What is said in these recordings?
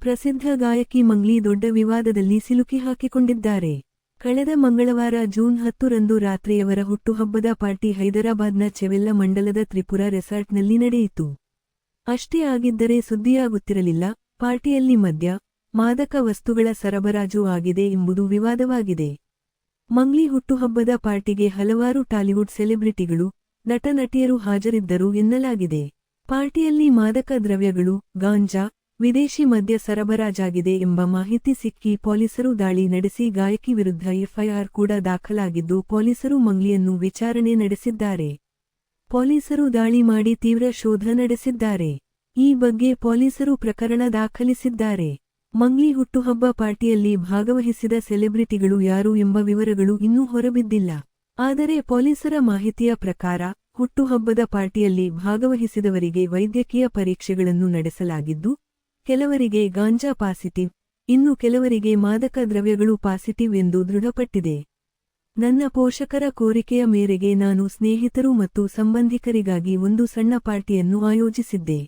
ಪ್ರಸಿದ್ಧ ಗಾಯಕಿ ಮಂಗ್ಲಿ ದೊಡ್ಡ ವಿವಾದದಲ್ಲಿ ಸಿಲುಕಿ ಹಾಕಿಕೊಂಡಿದ್ದಾರೆ. ಕಳೆದ ಮಂಗಳವಾರ ಜೂನ್ ಹತ್ತರಂದು ರಾತ್ರಿಯವರ ಹುಟ್ಟುಹಬ್ಬದ ಪಾರ್ಟಿ ಹೈದರಾಬಾದ್ನ ಚೆವೆಲ್ಲ ಮಂಡಲದ ತ್ರಿಪುರ ರೆಸಾರ್ಟ್ನಲ್ಲಿ ನಡೆಯಿತು. ಅಷ್ಟೇ ಆಗಿದ್ದರೆ ಸುದ್ದಿಯಾಗುತ್ತಿರಲಿಲ್ಲ, ಪಾರ್ಟಿಯಲ್ಲಿ ಮದ್ಯ, ಮಾದಕ ವಸ್ತುಗಳ ಸರಬರಾಜು ಆಗಿದೆ ಎಂಬುದು ವಿವಾದವಾಗಿದೆ. ಮಂಗ್ಲಿ ಹುಟ್ಟುಹಬ್ಬದ ಪಾರ್ಟಿಗೆ ಹಲವಾರು ಟಾಲಿವುಡ್ ಸೆಲೆಬ್ರಿಟಿಗಳು, ನಟನಟಿಯರು ಹಾಜರಿದ್ದರು ಎನ್ನಲಾಗಿದೆ. ಪಾರ್ಟಿಯಲ್ಲಿ ಮಾದಕ ದ್ರವ್ಯಗಳು, ಗಾಂಜಾ ವಿದೇಶಿ ಮದ್ಯ ಸರಬರಾಜಾಗಿದೆ ಎಂಬ ಮಾಹಿತಿ ಸಿಕ್ಕಿ ಪೊಲೀಸರು ದಾಳಿ ನಡೆಸಿ ಗಾಯಕಿ ವಿರುದ್ಧ ಎಫ್ಐಆರ್ ಕೂಡ ದಾಖಲಾಗಿದ್ದು ಪೊಲೀಸರು ಮಂಗ್ಲಿಯನ್ನು ವಿಚಾರಣೆ ನಡೆಸಿದ್ದಾರೆ. ಪೊಲೀಸರು ದಾಳಿ ಮಾಡಿ ತೀವ್ರ ಶೋಧ ನಡೆಸಿದ್ದಾರೆ. ಈ ಬಗ್ಗೆ ಪೊಲೀಸರು ಪ್ರಕರಣ ದಾಖಲಿಸಿದ್ದಾರೆ. ಮಂಗ್ಲಿ ಹುಟ್ಟುಹಬ್ಬ ಪಾರ್ಟಿಯಲ್ಲಿ ಭಾಗವಹಿಸಿದ ಸೆಲೆಬ್ರಿಟಿಗಳು ಯಾರು ಎಂಬ ವಿವರಗಳು ಇನ್ನೂ ಹೊರಬಿದ್ದಿಲ್ಲ. ಆದರೆ ಪೊಲೀಸರ ಮಾಹಿತಿಯ ಪ್ರಕಾರ, ಹುಟ್ಟುಹಬ್ಬದ ಪಾರ್ಟಿಯಲ್ಲಿ ಭಾಗವಹಿಸಿದವರಿಗೆ ವೈದ್ಯಕೀಯ ಪರೀಕ್ಷೆಗಳನ್ನು ನಡೆಸಲಾಗಿದ್ದು ಕೆಲವರಿಗೆ ಗಾಂಜಾ ಪಾಸಿಟಿವ್, ಇನ್ನು ಕೆಲವರಿಗೆ ಮಾದಕ ದ್ರವ್ಯಗಳು ಪಾಸಿಟಿವ್ ಎಂದು ದೃಢಪಟ್ಟಿದೆ. ನನ್ನ ಪೋಷಕರ ಕೋರಿಕೆಯ ಮೇರೆಗೆ ನಾನು ಸ್ನೇಹಿತರು ಮತ್ತು ಸಂಬಂಧಿಕರಿಗಾಗಿ ಒಂದು ಸಣ್ಣ ಪಾರ್ಟಿಯನ್ನು ಆಯೋಜಿಸಿದ್ದೆ.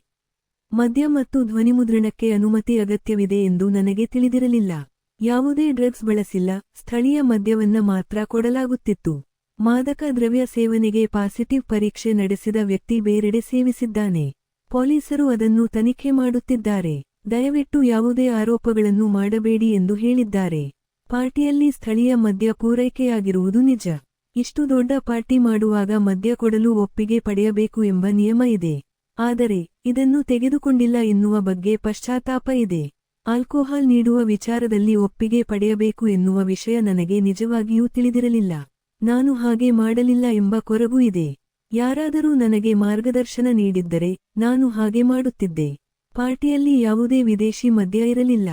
ಮದ್ಯ ಮತ್ತು ಧ್ವನಿಮುದ್ರಣಕ್ಕೆ ಅನುಮತಿ ಅಗತ್ಯವಿದೆ ಎಂದು ನನಗೆ ತಿಳಿದಿರಲಿಲ್ಲ. ಯಾವುದೇ ಡ್ರಗ್ಸ್ ಬಳಸಿಲ್ಲ, ಸ್ಥಳೀಯ ಮದ್ಯವನ್ನ ಮಾತ್ರ ಕೊಡಲಾಗುತ್ತಿತ್ತು. ಮಾದಕ ದ್ರವ್ಯ ಸೇವನೆಗೆ ಪಾಸಿಟಿವ್ ಪರೀಕ್ಷೆ ನಡೆಸಿದ ವ್ಯಕ್ತಿ ಬೇರೆಡೆ ಸೇವಿಸಿದ್ದಾನೆ. ಪೊಲೀಸರು ಅದನ್ನು ತನಿಖೆ ಮಾಡುತ್ತಿದ್ದಾರೆ. ದಯವಿಟ್ಟು ಯಾವುದೇ ಆರೋಪಗಳನ್ನು ಮಾಡಬೇಡಿ ಎಂದು ಹೇಳಿದ್ದಾರೆ. ಪಾರ್ಟಿಯಲ್ಲಿ ಸ್ಥಳೀಯ ಮದ್ಯ ಪೂರೈಕೆಯಾಗಿರುವುದು ನಿಜ. ಇಷ್ಟು ದೊಡ್ಡ ಪಾರ್ಟಿ ಮಾಡುವಾಗ ಮದ್ಯ ಕೊಡಲು ಒಪ್ಪಿಗೆ ಪಡೆಯಬೇಕು ಎಂಬ ನಿಯಮ ಇದೆ. ಆದರೆ, ಇದನ್ನು ತೆಗೆದುಕೊಂಡಿಲ್ಲ ಎನ್ನುವ ಬಗ್ಗೆ ಪಶ್ಚಾತ್ತಾಪ ಇದೆ. ಆಲ್ಕೋಹಾಲ್ ನೀಡುವ ವಿಚಾರದಲ್ಲಿ ಒಪ್ಪಿಗೆ ಪಡೆಯಬೇಕು ಎನ್ನುವ ವಿಷಯ ನನಗೆ ನಿಜವಾಗಿಯೂ ತಿಳಿದಿರಲಿಲ್ಲ. ನಾನು ಹಾಗೆ ಮಾಡಲಿಲ್ಲ ಎಂಬ ಕೊರಗು ಇದೆ. ಯಾರಾದರೂ ನನಗೆ ಮಾರ್ಗದರ್ಶನ ನೀಡಿದ್ದರೆ ನಾನು ಹಾಗೆ ಮಾಡುತ್ತಿದ್ದೆ. ಪಾರ್ಟಿಯಲ್ಲಿ ಯಾವುದೇ ವಿದೇಶಿ ಮದ್ಯ ಇರಲಿಲ್ಲ.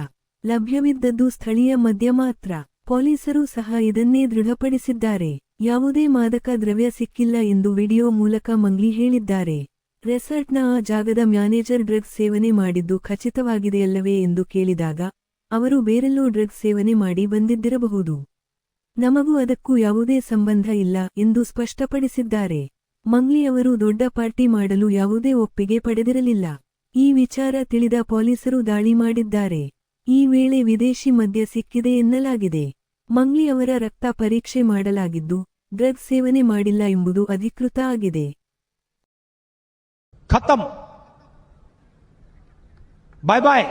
ಲಭ್ಯವಿದ್ದದ್ದು ಸ್ಥಳೀಯ ಮದ್ಯ ಮಾತ್ರ. ಪೊಲೀಸರು ಸಹ ಇದನ್ನೇ ದೃಢಪಡಿಸಿದ್ದಾರೆ. ಯಾವುದೇ ಮಾದಕ ದ್ರವ್ಯ ಸಿಕ್ಕಿಲ್ಲ ಎಂದು ವಿಡಿಯೋ ಮೂಲಕ ಮಂಗ್ಲಿ ಹೇಳಿದ್ದಾರೆ. ರೆಸಾರ್ಟ್ನ ಆ ಜಾಗದ ಮ್ಯಾನೇಜರ್ ಡ್ರಗ್ಸ್ ಸೇವನೆ ಮಾಡಿದ್ದು ಖಚಿತವಾಗಿದೆಯಲ್ಲವೇ ಎಂದು ಕೇಳಿದಾಗ, ಅವರು ಬೇರೆಲ್ಲೋ ಡ್ರಗ್ಸ್ ಸೇವನೆ ಮಾಡಿ ಬಂದಿದ್ದಿರಬಹುದು. ನಮಗೂ ಅದಕ್ಕೂ ಯಾವುದೇ ಸಂಬಂಧ ಇಲ್ಲ ಎಂದು ಸ್ಪಷ್ಟಪಡಿಸಿದ್ದಾರೆ. ಮಂಗ್ಲಿ ಅವರು ದೊಡ್ಡ ಪಾರ್ಟಿ ಮಾಡಲು ಯಾವುದೇ ಒಪ್ಪಿಗೆ ಪಡೆದಿರಲಿಲ್ಲ. ಈ ವಿಚಾರ ತಿಳಿದ ಪೊಲೀಸರು ದಾಳಿ ಮಾಡಿದ್ದಾರೆ. ಈ ವೇಳೆ ವಿದೇಶಿ ಮದ್ಯ ಸಿಕ್ಕಿದೆ ಎನ್ನಲಾಗಿದೆ. ಮಂಗ್ಲಿ ಅವರ ರಕ್ತ ಪರೀಕ್ಷೆ ಮಾಡಲಾಗಿದ್ದು, ಡ್ರಗ್ ಸೇವನೆ ಮಾಡಿಲ್ಲ ಎಂಬುದು ಅಧಿಕೃತ ಆಗಿದೆ. ಬಾಯ್ ಬಾಯ್